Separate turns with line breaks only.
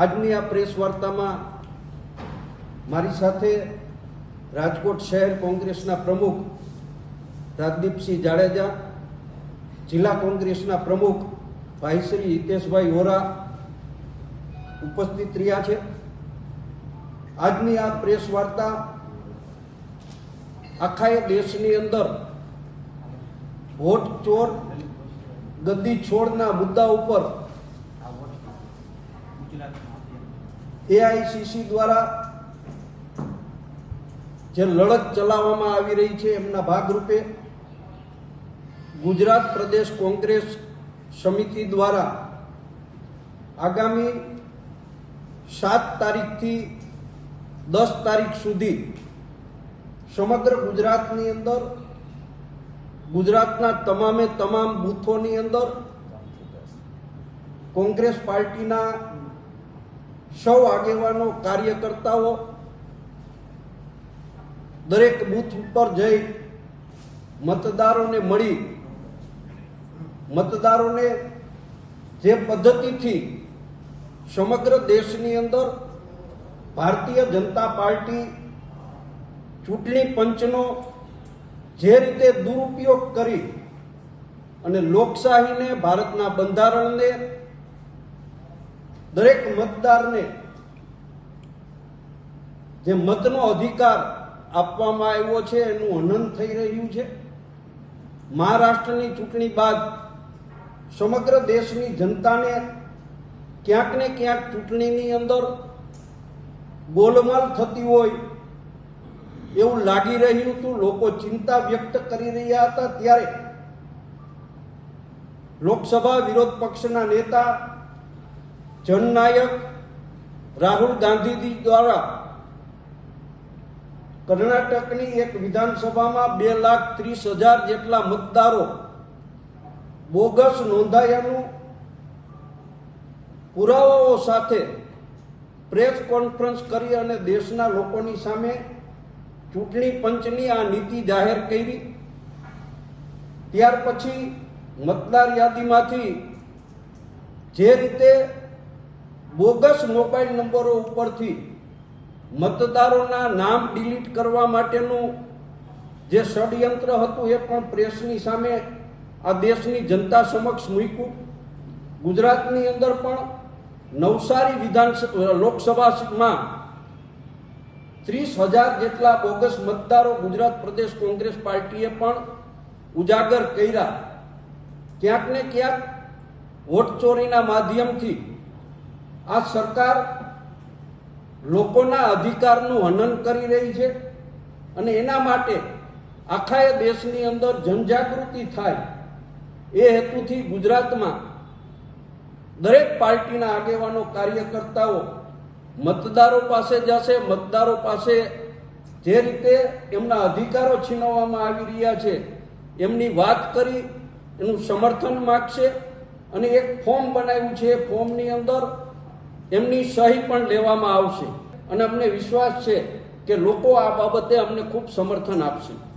આજની આ પ્રેસ વાર્તામાં મારી સાથે રાજકોટ શહેર કોંગ્રેસના પ્રમુખ રાજદીપસિંહ જાડેજા, જિલ્લા કોંગ્રેસના પ્રમુખ ભાઈ શ્રી હિતેશભાઈ હોરા ઉપસ્થિત રહ્યા છે. આજની આ પ્રેસ વાર્તા આખા દેશની અંદર વોટ ચોર ગદ્દી છોડના મુદ્દા ઉપર એઆઈસીસી દ્વારા જે લડત ચલાવવામાં આવી રહી છે, એમના ભાગરૂપે ગુજરાત પ્રદેશ કોંગ્રેસ સમિતિ દ્વારા આગામી સાત તારીખથી દસ તારીખ સુધી સમગ્ર ગુજરાતની અંદર, ગુજરાતના તમામે તમામ બૂથોની અંદર કોંગ્રેસ પાર્ટીના સૌ આગેવાનો, કાર્યકર્તાઓ દરેક બૂથ ઉપર જઈ મતદારોને મળી. મતદારોને જે પદ્ધતિથી સમગ્ર દેશની અંદર ભારતીય જનતા પાર્ટી ચૂંટણી પંચનો જે રીતે દુરુપયોગ કરી અને લોકશાહીને ભારતના બંધારણને દરેક મતદારને જે મતનો અધિકાર આપવામાં આવ્યો છે, એનું હનન થઈ રહ્યું છે. મહારાષ્ટ્રની ચૂંટણી બાદ સમગ્ર દેશની જનતાને ક્યાંક ને ક્યાંક ચૂંટણીની અંદર ગોલમાલ થતી હોય એવું લાગી રહ્યું હતું. લોકો ચિંતા વ્યક્ત કરી રહ્યા હતા. ત્યારે લોકસભા વિરોધ પક્ષના નેતા જનનાયક રાહુલ ગાંધીજી દ્વારા કર્ણાટકની એક વિધાનસભામાં બે લાખ ત્રીસ હજાર જેટલા મતદારો બોગસ નોંધાયાનું પુરાવાઓ સાથે પ્રેસ કોન્ફરન્સ કરી અને દેશના લોકોની સામે ચૂંટણી પંચની આ નીતિ જાહેર કરી. ત્યાર પછી મતદાર યાદીમાંથી જે રીતે બોગસ મોબાઈલ નંબરો ઉપરથી મતદારોના નામ ડિલીટ કરવા માટેનું જે ષડયંત્ર હતું એ પણ પ્રેસની સામે આ દેશની જનતા સમક્ષ મૂક્યું. ગુજરાતની અંદર પણ નવસારી વિધાનસભા, લોકસભામાં ત્રીસ હજાર જેટલા બોગસ મતદારો ગુજરાત પ્રદેશ કોંગ્રેસ પાર્ટીએ પણ ઉજાગર કર્યા. ક્યાંક ને ક્યાંક વોટ ચોરીના માધ્યમથી આ સરકાર લોકોના અધિકારનું હનન કરી રહી છે અને એના માટે આખા એ દેશની અંદર જનજાગૃતિ થાય એ હેતુથી ગુજરાતમાં દરેક પાર્ટીના આગેવાનો, કાર્યકર્તાઓ મતદારો પાસે જશે. મતદારો પાસે જે રીતે એમના અધિકારો છીનવવામાં આવી રહ્યા છે, એમની વાત કરી, એનું સમર્થન માગશે અને એક ફોર્મ બનાવ્યું છે. એ ફોર્મની અંદર એમની સહી પણ લેવામાં આવશે. અને અમને વિશ્વાસ છે કે લોકો આ બાબતે અમને ખૂબ સમર્થન આપશે.